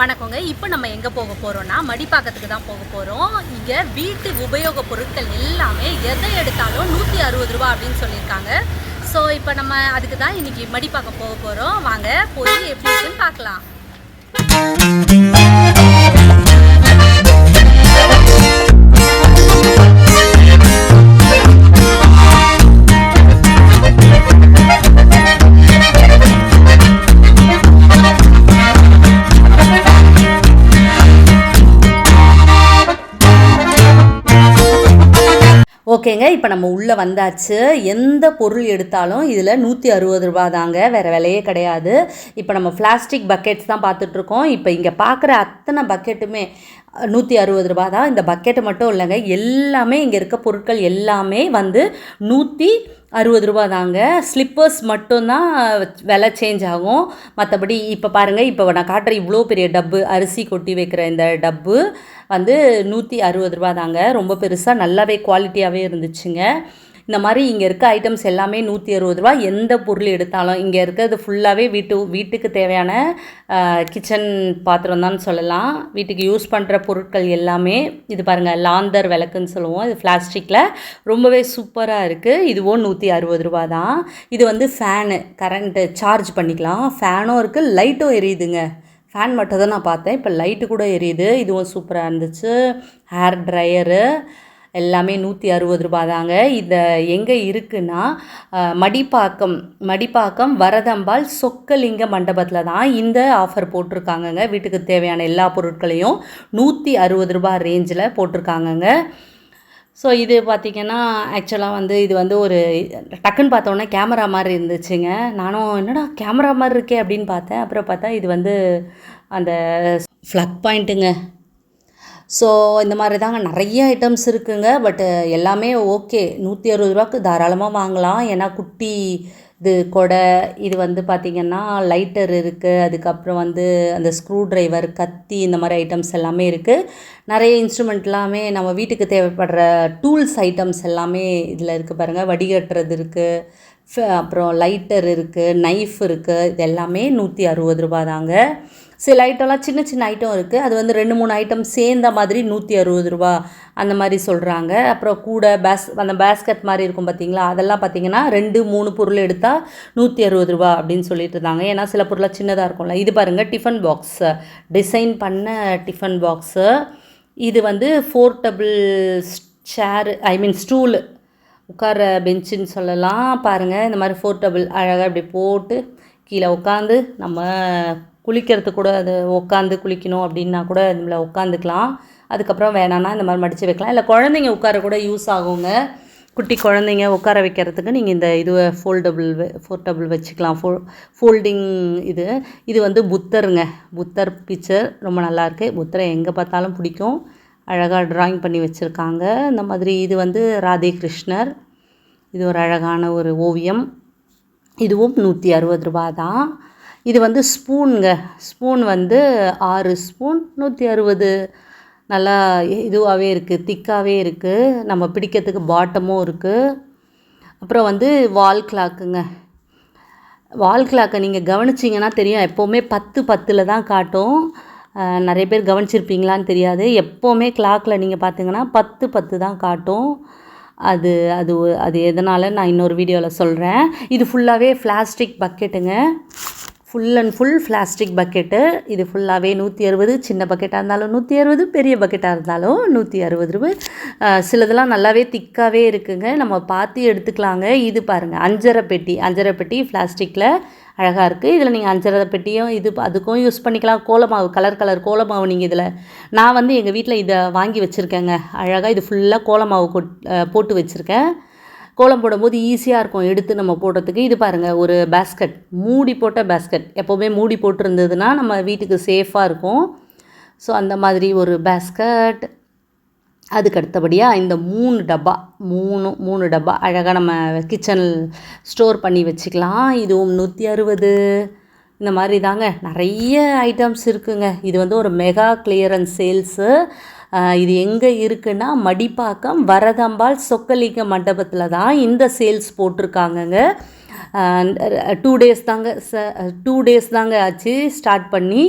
வணக்கங்க. இப்போ நம்ம எங்கே போக போகிறோம்னா மடிப்பாக்கத்துக்கு தான் போக போகிறோம் இங்கே வீட்டு உபயோக பொருட்கள் எல்லாமே எதை எடுத்தாலும் நூற்றி அறுபது ரூபா அப்படின்னு சொல்லியிருக்காங்க. ஸோ இப்போ நம்ம அதுக்கு தான் இன்னைக்கு மடிப்பாக்கம் போக போகிறோம் வாங்க போய் எப்படி இருக்குன்னு பார்க்கலாம். ஓகேங்க இப்போ நம்ம உள்ளே வந்தாச்சு. எந்த பொருள் எடுத்தாலும் இதில் நூற்றி அறுபது ரூபா தாங்க வேறு விலையே கிடையாது. இப்போ நம்ம பிளாஸ்டிக் பக்கெட்ஸ் தான் பார்த்துட்ருக்கோம் இப்போ இங்கே பார்க்குற அத்தனை பக்கெட்டுமே நூற்றி அறுபது ரூபா தான். இந்த பக்கெட்டு மட்டும் இல்லைங்க எல்லாமே இங்கே இருக்க பொருட்கள் எல்லாமே வந்து நூற்றி அறுபது ரூபா தாங்க. ஸ்லிப்பர்ஸ் மட்டும்தான் விலை சேஞ்ச் ஆகும். மற்றபடி இப்போ பாருங்கள் இப்போ நான் காட்டுற இவ்வளோ பெரிய டப்பு அரிசி கொட்டி வைக்கிற இந்த டப்பு வந்து நூற்றி அறுபது ரூபா தாங்க. ரொம்ப பெருசாக நல்லாவே குவாலிட்டியாகவே இருந்துச்சுங்க. இந்த மாதிரி இங்கே இருக்க ஐட்டம்ஸ் எல்லாமே நூற்றி அறுபது ரூபா எந்த பொருள் எடுத்தாலும் இங்கே இருக்கிறது ஃபுல்லாகவே வீட்டு வீட்டுக்கு தேவையான கிச்சன் பாத்திரம் தான் சொல்லலாம். வீட்டுக்கு யூஸ் பண்ணுற பொருட்கள் எல்லாமே இது பாருங்கள் லாந்தர் விளக்குன்னு சொல்லுவோம். இது பிளாஸ்டிக்கில் ரொம்பவே சூப்பராக இருக்குது இதுவும் நூற்றி அறுபது ரூபா தான். இது வந்து ஃபேனு கரண்ட்டு சார்ஜ் பண்ணிக்கலாம். ஃபேனும் இருக்குது லைட்டும் எரியுதுங்க. ஃபேன் மட்டும் தான் நான் பார்த்தேன். இப்போ லைட்டு கூட எரியுது. இதுவும் சூப்பராக இருந்துச்சு. ஹேர் ட்ரையரு எல்லாமே நூற்றி அறுபது ரூபா தாங்க இந்த எங்கே இருக்குன்னா மடிப்பாக்கம் மடிப்பாக்கம் வரதம்பாள் சொக்கலிங்க மண்டபத்தில் தான் இந்த ஆஃபர் போட்டிருக்காங்கங்க. வீட்டுக்கு தேவையான எல்லா பொருட்களையும் நூற்றி அறுபது ரூபா ரேஞ்சில் போட்டிருக்காங்கங்க. ஸோ இது பார்த்திங்கன்னா ஆக்சுவலாக வந்து இது வந்து ஒரு டக்குன்னு பார்த்தோன்னே கேமரா மாதிரி இருந்துச்சுங்க. நானும் என்னடா கேமரா மாதிரி இருக்கே அப்படின்னு பார்த்தேன். அப்புறம் பார்த்தா இது வந்து அந்த ஃப்ளக் பாயிண்ட்டுங்க ஸோ இந்த மாதிரி தாங்க நிறைய ஐட்டம்ஸ் இருக்குங்க. பட்டு எல்லாமே ஓகே நூற்றி அறுபது ரூபாய்க்கு தாராளமாக வாங்கலாம். ஏன்னா குட்டி இது கொடை இது வந்து பார்த்திங்கன்னா லைட்டர் இருக்குது அதுக்கப்புறம் வந்து அந்த ஸ்க்ரூ ட்ரைவர் கத்தி இந்த மாதிரி ஐட்டம்ஸ் எல்லாமே இருக்குது நிறைய இன்ஸ்ட்ருமெண்ட் எல்லாமே நம்ம வீட்டுக்கு தேவைப்படுற டூல்ஸ் ஐட்டம்ஸ் எல்லாமே இதில் இருக்குது பாருங்கள் வடிகட்டுறது இருக்குது அப்புறம் லைட்டர் இருக்குது நைஃப் இருக்குது இது எல்லாமே நூற்றி அறுபது ரூபா தாங்க. சில ஐட்டம்லாம் சின்ன சின்ன ஐட்டம் இருக்குது அது வந்து ரெண்டு மூணு ஐட்டம் சேர்ந்த மாதிரி நூற்றி அறுபது ரூபா அந்த மாதிரி சொல்கிறாங்க அப்புறம் கூடை பேஸ் அந்த பேஸ்கட் மாதிரி இருக்கும் பார்த்தீங்களா அதெல்லாம் பார்த்தீங்கன்னா ரெண்டு மூணு பொருள் எடுத்தால் நூற்றி அறுபது ரூபா அப்படின்னு சொல்லிட்டு இருந்தாங்க. ஏன்னா சில பொருளாக சின்னதாக இருக்கும்ல. இது பாருங்கள் டிஃபன் பாக்ஸ் டிசைன் பண்ண டிஃபன் பாக்ஸு இது வந்து ஃபோர்டபுள் சேரு ஐ மீன் ஸ்டூலு உட்கார பெஞ்சுன்னு சொல்லலாம் பாருங்கள் இந்த மாதிரி ஃபோர்டபுள் அழகாக இப்படி போட்டு கீழே உட்காந்து நம்ம குளிக்கிறதுக்கு கூட அது உட்காந்து குளிக்கணும் அப்படின்னா கூட நம்மள உட்காந்துக்கலாம் அதுக்கப்புறம் வேணான்னா இந்த மாதிரி மடித்து வைக்கலாம். இல்லை குழந்தைங்க உட்கார கூட யூஸ் ஆகுங்க. குட்டி குழந்தைங்க உட்கார வைக்கிறதுக்கு நீங்கள் இந்த இதுவை ஃபோல்டபுள் ஃபோர்டபுள் வச்சுக்கலாம். ஃபோ ஃபோல்டிங் இது. இது வந்து புத்தருங்க. புத்தர் பிக்சர் ரொம்ப நல்லாயிருக்கு புத்தரை எங்கே பார்த்தாலும் பிடிக்கும். அழகாக ட்ராயிங் பண்ணி வச்சுருக்காங்க. இந்த மாதிரி இது வந்து ராதே கிருஷ்ணர் இது ஒரு அழகான ஒரு ஓவியம். இதுவும் நூற்றி அறுபது ரூபா தான். இது வந்து ஸ்பூனுங்க. ஸ்பூன் வந்து ஆறு ஸ்பூன் நூற்றி அறுபது. நல்லா இதுவாகவே இருக்குது திக்காகவே இருக்குது நம்ம பிடிக்கிறதுக்கு பாட்டமும் இருக்குது அப்புறம் வந்து வால் கிளாக்குங்க வால் கிளாக்கை நீங்கள் கவனிச்சிங்கன்னா தெரியும். எப்போவுமே பத்து பத்தில் தான் காட்டும். நிறைய பேர் கவனிச்சிருப்பீங்களான்னு தெரியாது. எப்போவுமே கிளாக்கில் நீங்கள் பார்த்தீங்கன்னா பத்து பத்து தான் காட்டும். அது அது ஒ- அது எதனால் நான் இன்னொரு வீடியோவில் சொல்கிறேன் இது ஃபுல்லாகவே plastic பக்கெட்டுங்க full and full plastic bucket இது ஃபுல்லாகவே நூற்றி அறுபது சின்ன பக்கெட்டாக இருந்தாலும் நூற்றி அறுபது பெரிய பக்கெட்டாக இருந்தாலும் நூற்றி அறுபது ரூபாய். சிலதெல்லாம் நல்லாவே திக்காகவே இருக்குங்க. நம்ம பார்த்து எடுத்துக்கலாங்க. இது பாருங்கள் அஞ்சரை பெட்டி. அஞ்சரை பெட்டி பிளாஸ்டிக்கில் அழகாக இருக்குது இதில் நீங்கள் அஞ்சரை பெட்டியும் இது அதுக்கும் யூஸ் பண்ணிக்கலாம். கோலமாவு கலர் கலர் கோலமாவு நீங்கள் இதில். நான் வந்து எங்கள் வீட்டில் இதை வாங்கி வச்சுருக்கேங்க. அழகாக இது ஃபுல்லாக கோலமாவு போட்டு வச்சுருக்கேன். கோலம் போடும்போது ஈஸியாக இருக்கும். எடுத்து நம்ம போடுறதுக்கு. இது பாருங்கள் ஒரு பேஸ்கட் மூடி போட்ட பேஸ்கட் எப்போவுமே மூடி போட்டிருந்ததுன்னா நம்ம வீட்டுக்கு சேஃபாக இருக்கும். ஸோ அந்த மாதிரி ஒரு பேஸ்கட் அதுக்கு அடுத்தபடியாக இந்த மூணு டப்பா மூணு மூணு டப்பா அழகாக நம்ம கிச்சன் ஸ்டோர் பண்ணி வச்சுக்கலாம். இதுவும் நூற்றி அறுபது. இந்த மாதிரி தாங்க. நிறைய ஐட்டம்ஸ் இருக்குங்க. இது வந்து ஒரு மெகா கிளியரன்ஸ் சேல்ஸு இது எங்கே இருக்குன்னா மடிப்பாக்கம் வரதம்பாள் சொக்கலிங்க மண்டபத்தில் தான் இந்த சேல்ஸ் போட்டிருக்காங்கங்க. டூ டேஸ் தாங்க ச டூ டேஸ் தாங்க ஆச்சு. ஸ்டார்ட் பண்ணி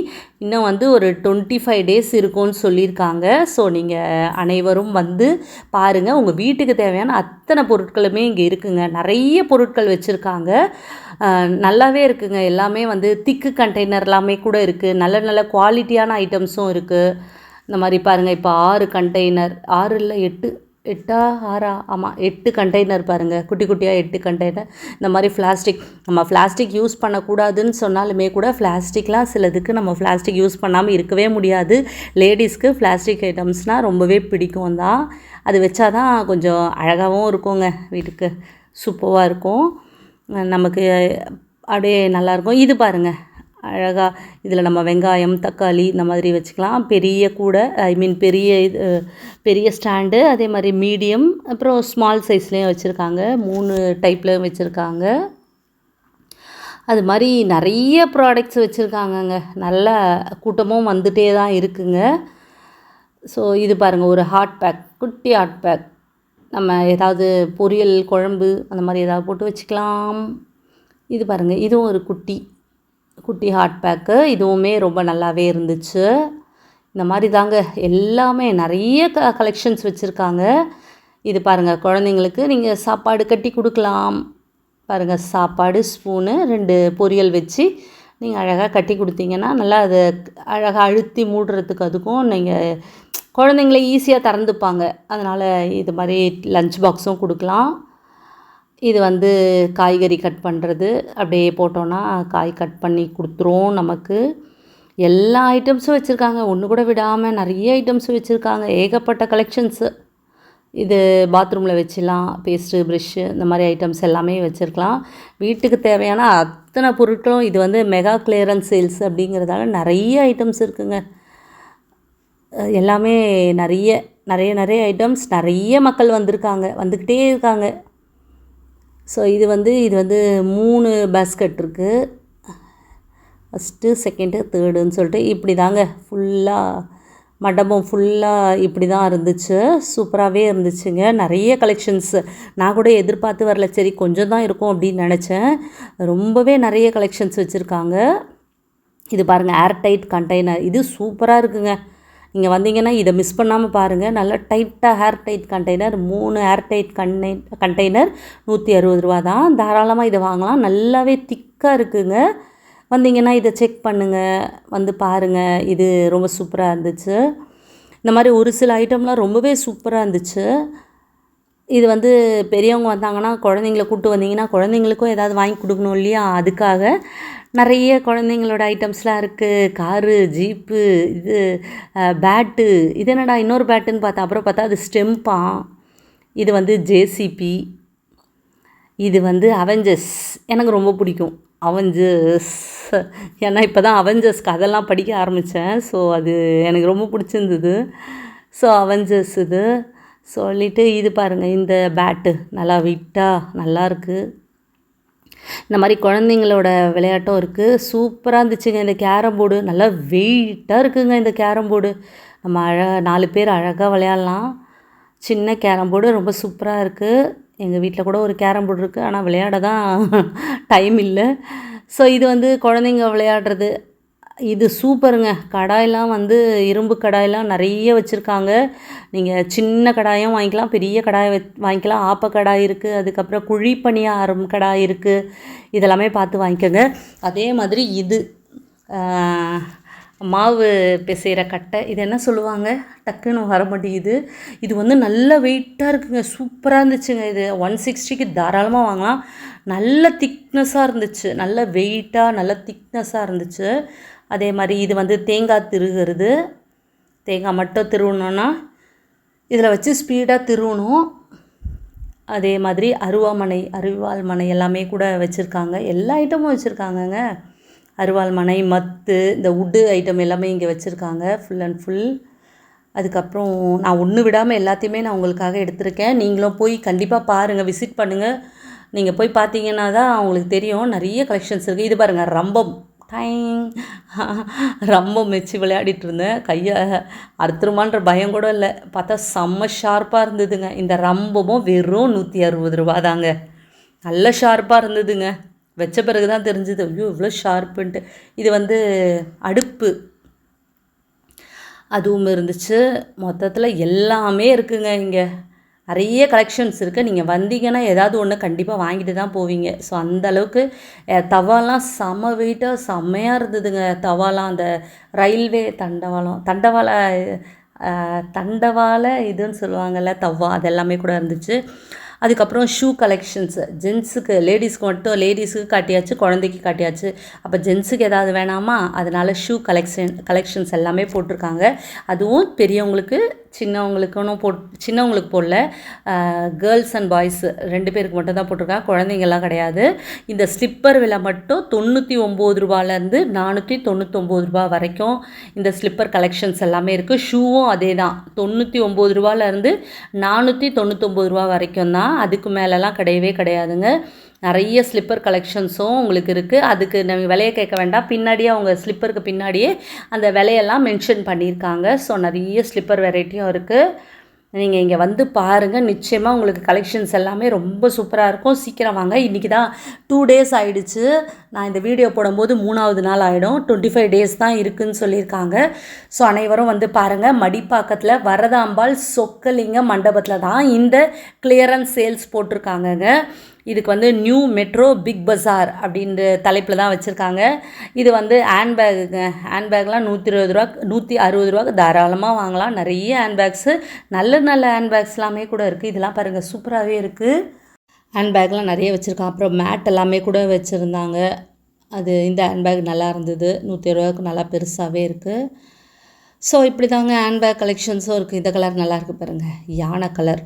இன்னும் வந்து ஒரு டுவெண்ட்டி ஃபைவ் டேஸ் இருக்கும்னு சொல்லியிருக்காங்க. ஸோ நீங்கள் அனைவரும் வந்து பாருங்கள் உங்கள் வீட்டுக்கு தேவையான அத்தனை பொருட்களுமே இங்கே இருக்குங்க. நிறைய பொருட்கள் வச்சுருக்காங்க. நல்லாவே இருக்குங்க. எல்லாமே வந்து திக்கு கண்டெய்னர் எல்லாமே கூட இருக்குது நல்ல நல்ல குவாலிட்டியான ஐட்டம்ஸும் இருக்குது இந்த மாதிரி பாருங்கள் இப்போ ஆறு கண்டெய்னர் ஆறு இல்லை எட்டு எட்டா ஆறா? ஆமாம் எட்டு கண்டெய்னர் பாருங்கள் குட்டி குட்டியாக எட்டு கண்டெய்னர் இந்த மாதிரி பிளாஸ்டிக் நம்ம பிளாஸ்டிக் யூஸ் பண்ணக்கூடாதுன்னு சொன்னாலுமே கூட பிளாஸ்டிக்லாம் சிலதுக்கு நம்ம பிளாஸ்டிக் யூஸ் பண்ணாமல் இருக்கவே முடியாது. லேடிஸ்க்கு பிளாஸ்டிக் ஐட்டம்ஸ்னால் ரொம்பவே பிடிக்கும் தான். அது வச்சாதான் கொஞ்சம் அழகாகவும் இருக்குங்க வீட்டுக்கு. சூப்பராக இருக்கும். நமக்கு அப்படியே நல்லாயிருக்கும் இது பாருங்கள் அழகாக இதில் நம்ம வெங்காயம் தக்காளி இந்த மாதிரி வச்சுக்கலாம். பெரிய கூடை ஐ மீன் பெரிய இது பெரிய ஸ்டாண்டு அதே மாதிரி மீடியம் அப்புறம் ஸ்மால் சைஸ்லேயும் வச்சுருக்காங்க. மூணு டைப்லேயும் வச்சுருக்காங்க. அது மாதிரி நிறைய ப்ராடக்ட்ஸ் வச்சுருக்காங்கங்க. நல்ல கூட்டமும் வந்துகிட்டே தான் இருக்குங்க. ஸோ இது பாருங்கள் ஒரு ஹாட் பேக் குட்டி ஹாட் பேக் நம்ம ஏதாவது பொரியல் குழம்பு அந்த மாதிரி ஏதாவது போட்டு வச்சுக்கலாம். இது பாருங்கள் இதுவும் ஒரு குட்டி. குட்டி ஹாட் பேக்கு இதுவுமே ரொம்ப நல்லாவே இருந்துச்சு. இந்த மாதிரி தாங்க எல்லாமே நிறைய க கலெக்ஷன்ஸ் வச்சுருக்காங்க. இது பாருங்கள் குழந்தைங்களுக்கு நீங்கள் சாப்பாடு கட்டி கொடுக்கலாம். பாருங்கள் சாப்பாடு ஸ்பூனு ரெண்டு பொரியல் வச்சு நீங்கள் அழகாக கட்டி கொடுத்தீங்கன்னா நல்லா அதை அழகாக அழுத்தி மூடுறதுக்கு அதுக்கும் நீங்கள் குழந்தைங்கள ஈஸியாக திறந்துப்பாங்க. அதனால் இது மாதிரி லஞ்ச் பாக்ஸும் கொடுக்கலாம். இது வந்து காய்கறி கட் பண்ணுறது அப்படியே போட்டோன்னா காய் கட் பண்ணி கொடுத்துரும் நமக்கு. எல்லா ஐட்டம்ஸும் வச்சுருக்காங்க. ஒன்று கூட விடாமல் நிறைய ஐட்டம்ஸும் வச்சுருக்காங்க. ஏகப்பட்ட கலெக்ஷன்ஸு இது பாத்ரூமில் வச்சிடலாம். பேஸ்ட்டு ப்ரெஷ்ஷு இந்த மாதிரி ஐட்டம்ஸ் எல்லாமே வச்சுருக்கலாம். வீட்டுக்கு தேவையான அத்தனை பொருட்களும் இது வந்து மெகா கிளியரன்ஸ் சேல்ஸ் அப்படிங்கிறதால நிறைய ஐட்டம்ஸ் இருக்குங்க. எல்லாமே நிறைய நிறைய நிறைய ஐட்டம்ஸ் நிறைய மக்கள் வந்திருக்காங்க. வந்துக்கிட்டே இருக்காங்க. ஸோ இது வந்து இது வந்து மூணு பேஸ்கட் இருக்குது ஃபஸ்ட்டு செகண்டு தேர்டுன்னு சொல்லிட்டு இப்படி தாங்க. ஃபுல்லாக மண்டபம் ஃபுல்லாக இப்படி தான் இருந்துச்சு. சூப்பராகவே இருந்துச்சுங்க. நிறைய கலெக்ஷன்ஸு நான் கூட எதிர்பார்த்து வரல. சரி கொஞ்சம் தான் இருக்கும் அப்படின்னு நினச்சேன். ரொம்பவே நிறைய கலெக்ஷன்ஸ் வச்சுருக்காங்க. இது பாருங்கள் ஏர்டைட் கண்டெய்னர் இது சூப்பராக இருக்குங்க. இங்கே வந்தீங்கன்னா இதை மிஸ் பண்ணாமல் பாருங்கள் நல்லா டைட்டாக ஹேர் டைட் கண்டெய்னர் மூணு ஹேர் டைட் கண்டெய் கண்டெய்னர் நூற்றி அறுபது ரூபா தான் தாராளமாக இதை வாங்கலாம். நல்லாவே திக்காக இருக்குங்க. வந்தீங்கன்னா இதை செக் பண்ணுங்கள் வந்து பாருங்கள் இது ரொம்ப சூப்பராக இருந்துச்சு. இந்த மாதிரி ஒரு சில ஐட்டம்லாம் ரொம்பவே சூப்பராக இருந்துச்சு. இது வந்து பெரியவங்க வந்தாங்கன்னா குழந்தைங்கள கூப்பிட்டு வந்தீங்கன்னா குழந்தைங்களுக்கும் ஏதாவது வாங்கி கொடுக்கணும் இல்லையா? அதுக்காக நிறைய குழந்தைங்களோட ஐட்டம்ஸ்லாம் இருக்குது காரு ஜீப்பு இது பேட்டு. இது என்னடா இன்னொரு பேட்டுன்னு பார்த்தா அப்புறம் பார்த்தா அது ஸ்டெம்பா. இது வந்து ஜேசிபி இது வந்து அவெஞ்சர்ஸ் எனக்கு ரொம்ப பிடிக்கும். அவெஞ்சர்ஸ் ஏன்னா இப்போ தான் அவெஞ்சர்ஸ் கதெல்லாம் படிக்க ஆரம்பித்தேன் ஸோ அது எனக்கு ரொம்ப பிடிச்சிருந்தது. ஸோ அவெஞ்சர்ஸ் இது. சொல்லிவிட்டு இது பாருங்கள் இந்த பேட்டு. நல்லா வெயிட்டாக நல்லாயிருக்கு இந்த மாதிரி குழந்தைங்களோட விளையாட்டும் இருக்குது சூப்பராக இருந்துச்சுங்க. இந்த கேரம் போர்டு நல்லா வெயிட்டாக இருக்குங்க இந்த கேரம் போர்டு. நம்ம அழகாக நாலு பேர் அழகாக விளையாடலாம். சின்ன கேரம் போர்டு ரொம்ப சூப்பராக இருக்குது எங்கள் வீட்டில் கூட ஒரு கேரம் போர்டு இருக்குது ஆனால் விளையாட தான் டைம் இல்லை. ஸோ இது வந்து குழந்தைங்க விளையாடுறது. இது சூப்பருங்க. கடாயெலாம் வந்து இரும்பு கடாயெலாம் நிறைய வச்சுருக்காங்க. நீங்கள் சின்ன கடாயும் வாங்கிக்கலாம் பெரிய கடாய் வாங்கிக்கலாம். ஆப்ப கடாய் இருக்குது அதுக்கப்புறம் குழி பணியாரம் கடாய் இருக்குது இதெல்லாமே பார்த்து வாங்கிக்கோங்க. அதே மாதிரி இது மாவு பிசைகிற கட்டை. இது என்ன சொல்லுவாங்க? டக்குன்னு வர மாட்டேங்குது. இது வந்து நல்ல வெயிட்டாக இருக்குங்க. சூப்பராக இருந்துச்சுங்க இது. ஒன் சிக்ஸ்டிக்கு தாராளமாக வாங்கலாம். நல்ல திக்னஸாக இருந்துச்சு. நல்ல வெயிட்டாக நல்ல திக்னஸாக இருந்துச்சு. அதே மாதிரி இது வந்து தேங்காய் திருகிறது. தேங்காய் மட்டும் திருவணுன்னா இதில் வச்சு ஸ்பீடாக திருவணும். அதே மாதிரி அருவாமனை அருவாள் மனை எல்லாமே கூட வச்சுருக்காங்க. எல்லா ஐட்டமும் வச்சுருக்காங்கங்க. அருவாள் மனை மத்து இந்த உட்டு ஐட்டம் எல்லாமே இங்கே வச்சுருக்காங்க. ஃபுல் அண்ட் ஃபுல் அதுக்கப்புறம் நான் ஒன்று விடாமல் எல்லாத்தையுமே நான் உங்களுக்காக எடுத்திருக்கேன். நீங்களும் போய் கண்டிப்பாக பாருங்கள் விசிட் பண்ணுங்கள் நீங்கள் போய் பார்த்தீங்கன்னா தான் அவங்களுக்கு தெரியும். நிறைய கலெக்ஷன்ஸ் இருக்குது இது பாருங்கள் ரம்பம். டைங். ரொம்ப மெச்சு விளையாடிட்டு இருந்தேன். கையை அறுத்துருமான்ற பயம் கூட இல்லை. பார்த்தா செம்ம ஷார்ப்பாக இருந்ததுங்க. இந்த ரம்பமும் வெறும் நூற்றி அறுபது ரூபா தாங்க. நல்ல ஷார்ப்பாக இருந்ததுங்க. வச்ச பிறகு தான் தெரிஞ்சுது ஐயோ இவ்வளோ ஷார்ப்புன்ட்டு இது வந்து அடுப்பு. அதுவும் இருந்துச்சு. மொத்தத்தில் எல்லாமே இருக்குங்க இங்கே. நிறைய கலெக்ஷன்ஸ் இருக்குது நீங்கள் வந்தீங்கன்னா ஏதாவது ஒன்று கண்டிப்பாக வாங்கிட்டு தான் போவீங்க. ஸோ அந்த அளவுக்கு தவாலாம் செம வெயிட்டாக செம்மையாக இருந்ததுங்க. தவாலாம் அந்த ரயில்வே தண்டவாளம் தண்டவாள தண்டவாள இதுன்னு சொல்லுவாங்கள்ல தவா அது எல்லாமே கூட இருந்துச்சு. அதுக்கப்புறம் ஷூ கலெக்ஷன்ஸு ஜென்ஸுக்கு லேடிஸ்க்கு மட்டும் லேடிஸுக்கு காட்டியாச்சு குழந்தைக்கு காட்டியாச்சு. அப்போ ஜென்ஸுக்கு ஏதாவது வேணாமா? அதனால் ஷூ கலெக்ஷன் கலெக்ஷன்ஸ் எல்லாமே போட்டிருக்காங்க. அதுவும் பெரியவங்களுக்கு சின்னவங்களுக்குன்னு போட் சின்னவங்களுக்கு போடல. கேர்ள்ஸ் அண்ட் பாய்ஸ் ரெண்டு பேருக்கு மட்டும் தான் போட்டிருக்காங்க. குழந்தைங்கள்லாம் கிடையாது. இந்த ஸ்லிப்பர் விலை மட்டும் தொண்ணூற்றி ஒம்பது ரூபாலேருந்து நானூற்றி தொண்ணூற்றொம்பது ரூபா வரைக்கும் இந்த ஸ்லிப்பர் கலெக்ஷன்ஸ் எல்லாமே இருக்குது ஷூவும் அதே தான் தொண்ணூற்றி ஒம்பது ரூபாலேருந்து நானூற்றி தொண்ணூற்றொம்பது ரூபா வரைக்கும் தான் அதுக்கு மேலெலாம் கிடையவே கிடையாதுங்க. நிறைய ஸ்லிப்பர் கலெக்ஷன்ஸும் உங்களுக்கு இருக்குது அதுக்கு நம்ம விலையை கேட்க வேண்டாம். பின்னாடியே அவங்க ஸ்லிப்பருக்கு பின்னாடியே அந்த விலையெல்லாம் மென்ஷன் பண்ணியிருக்காங்க. ஸோ நிறைய ஸ்லிப்பர் வெரைட்டியும் இருக்குது நீங்கள் இங்கே வந்து பாருங்கள் நிச்சயமாக உங்களுக்கு கலெக்ஷன்ஸ் எல்லாமே ரொம்ப சூப்பராக இருக்கும். சீக்கிரம் வாங்க. இன்றைக்கி தான் டூ டேஸ் ஆகிடுச்சு நான் இந்த வீடியோ போடும்போது மூணாவது நாள் ஆகிடும் டுவெண்ட்டி ஃபைவ் டேஸ் தான் இருக்குன்னு சொல்லியிருக்காங்க. ஸோ அனைவரும் வந்து பாருங்கள் மடிப்பாக்கத்தில் வரதாம்பாள் சொக்கலிங்க மண்டபத்தில் தான் இந்த கிளியரன்ஸ் சேல்ஸ் போட்டிருக்காங்கங்க. இதுக்கு வந்து நியூ மெட்ரோ பிக் பஸார் அப்படின்ற தலைப்பில் தான் வச்சுருக்காங்க. இது வந்து ஹேண்ட்பேக்குங்க ஹேண்ட்பேக்லாம் நூற்றி இருபது ரூபா நூற்றி அறுபது ரூபாக்கு தாராளமாக வாங்கலாம். நிறைய ஹேண்ட்பேக்ஸு நல்ல நல்ல ஹேண்ட்பேக்ஸ் எல்லாமே கூட இருக்குது இதெல்லாம் பாருங்கள் சூப்பராகவே இருக்குது ஹேண்ட்பேக்லாம் நிறைய வச்சுருக்கான் அப்புறம் மேட் எல்லாமே கூட வச்சுருந்தாங்க. அது இந்த ஹேண்ட்பேக் நல்லா இருந்தது. நூற்றி ரூபாய்க்கு நல்லா பெருசாகவே இருக்குது ஸோ இப்படி தாங்க ஹேண்ட்பேக் கலெக்ஷன்ஸும் இருக்குது இந்த கலர் நல்லாயிருக்கு பாருங்கள் யானை கலர்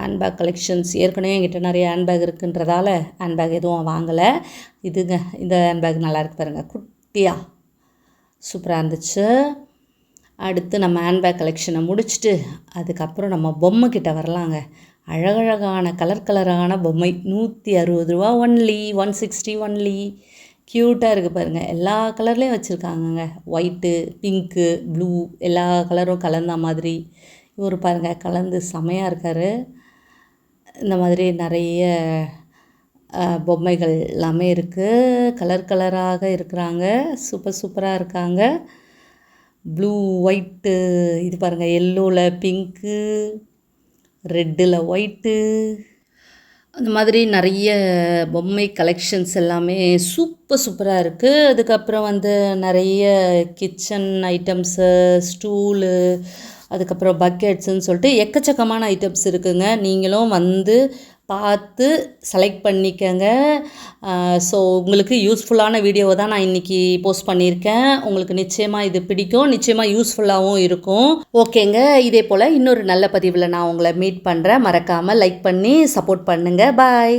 ஹேண்ட்பேக் கலெக்ஷன்ஸ் ஏற்கனவே என்கிட்ட நிறைய ஹேண்ட்பேக் இருக்குன்றதால ஹேண்ட்பேக் எதுவும் வாங்கலை. இதுங்க இந்த ஹேண்ட்பேக் நல்லாயிருக்கு பாருங்கள் குட்டியாக சூப்பராக இருந்துச்சு. அடுத்து நம்ம ஹேண்ட்பேக் கலெக்ஷனை முடிச்சுட்டு அதுக்கப்புறம் நம்ம பொம்மை கிட்ட வரலாங்க. அழகழகான கலர் கலரான பொம்மை. நூற்றி அறுபது ரூபா ஒன்லி ஒன் சிக்ஸ்டி ஒன்லி க்யூட்டாக இருக்குது பாருங்கள் எல்லா கலர்லேயும் வச்சுருக்காங்கங்க. ஒயிட்டு பிங்க்கு ப்ளூ எல்லா கலரும் கலந்த மாதிரி. இவர் பாருங்கள் கலந்து செமையாக இருக்கார். இந்த மாதிரி நிறைய பொம்மைகள் எல்லாமே இருக்குது கலர் கலராக இருக்கிறாங்க. சூப்பர் சூப்பராக இருக்காங்க. ப்ளூ ஒயிட்டு இது பாருங்கள் எல்லோவில் பிங்க்கு ரெட்டில் ஒயிட்டு அந்த மாதிரி நிறைய பொம்மை கலெக்ஷன்ஸ் எல்லாமே சூப்பர் சூப்பராக இருக்குது அதுக்கப்புறம் வந்து நிறைய கிச்சன் ஐட்டம்ஸு ஸ்டூலு அதுக்கப்புறம் பக்கெட்ஸுன்னு சொல்லிட்டு எக்கச்சக்கமான ஐட்டம்ஸ் இருக்குங்க. நீங்களும் வந்து பார்த்து செலக்ட் பண்ணிக்கங்க. ஸோ உங்களுக்கு யூஸ்ஃபுல்லான வீடியோவை தான் நான் இன்றைக்கி போஸ்ட் பண்ணியிருக்கேன். உங்களுக்கு நிச்சயமாக இது பிடிக்கும். நிச்சயமாக யூஸ்ஃபுல்லாகவும் இருக்கும். ஓகேங்க இதே போல் இன்னொரு நல்ல பதிவில் நான் உங்களை மீட் பண்ணுறேன் மறக்காமல் லைக் பண்ணி சப்போர்ட் பண்ணுங்கள் பாய்